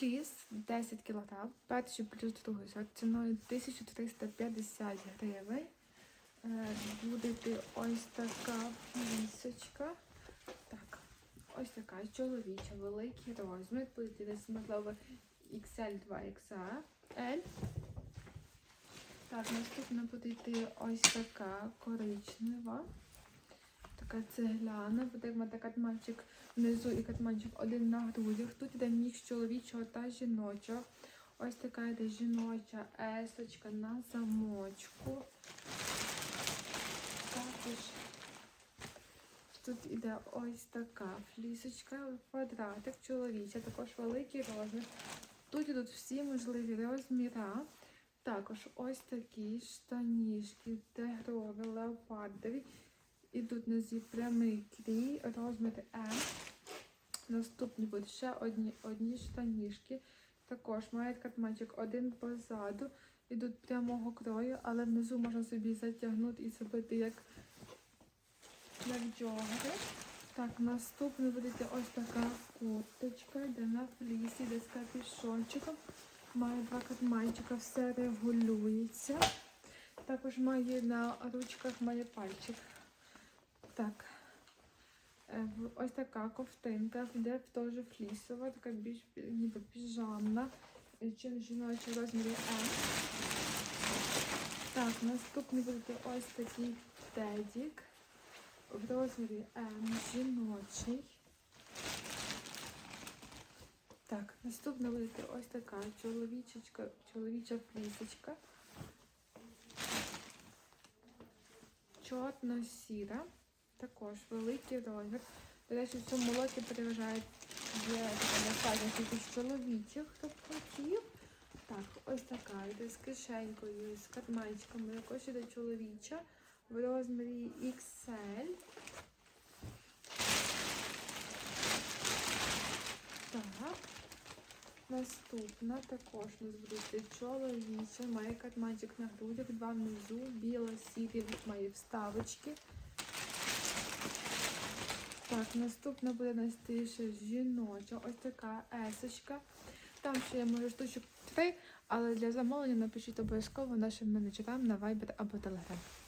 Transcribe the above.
Фліс 10 кг, перший плюс другий сорт ціною 1350 гривень. Е, Буде ось така флісочка. Так, ось така чоловіча, великий розмір. Десь, можливо, XL 2XL. Так, наступна буде ось така коричнева. Така цегляна, буде катманчик внизу і катманчик один на грудях. Тут іде мікс чоловічого та жіночого. Ось така йде жіноча есочка на замочку. Також тут іде ось така флісочка, квадратик, чоловіча, також великий розмір. Тут ідуть всі можливі розміри. Також ось такі штанішки, тигрові, леопардові. Ідуть на зі прямий крій, розмір М. Наступні будуть ще одні, одні штанішки. Також мають катманчик один позаду. Ідуть прямого крою, але внизу можна собі затягнути і зробити як, як джогери. Так, наступний буде ось така курточка, де на флісі, де з капюшончиком. Має два катманчика, все регулюється. Також має на ручках має пальчик. Ось така ковтинка, де теж флісова, така більш ніби піжамна. е, Чи жіночий розмірі М. Так, наступний буде ось такий тедік в розмірі М жіночий. Так, наступна буде ось така чоловічечка, чоловіча флісочка. Чорно-сіра. Також великий розмір. До речі, в цьому лоті переважають є достатньо кількість чоловічих, хто б хотів. Так, ось така йде з кишенькою, з карманчиками. Також іде чоловіча в розмірі XL. Так. Наступна також у нас буде чоловіча, має катманчик на грудях, два внизу, біла сірі, має вставочки. Так, наступна буде ще жіноча, ось така есочка. Там ще є можу штучок три, але для замовлення напишіть обов'язково нашим менеджерам на Viber або Telegram.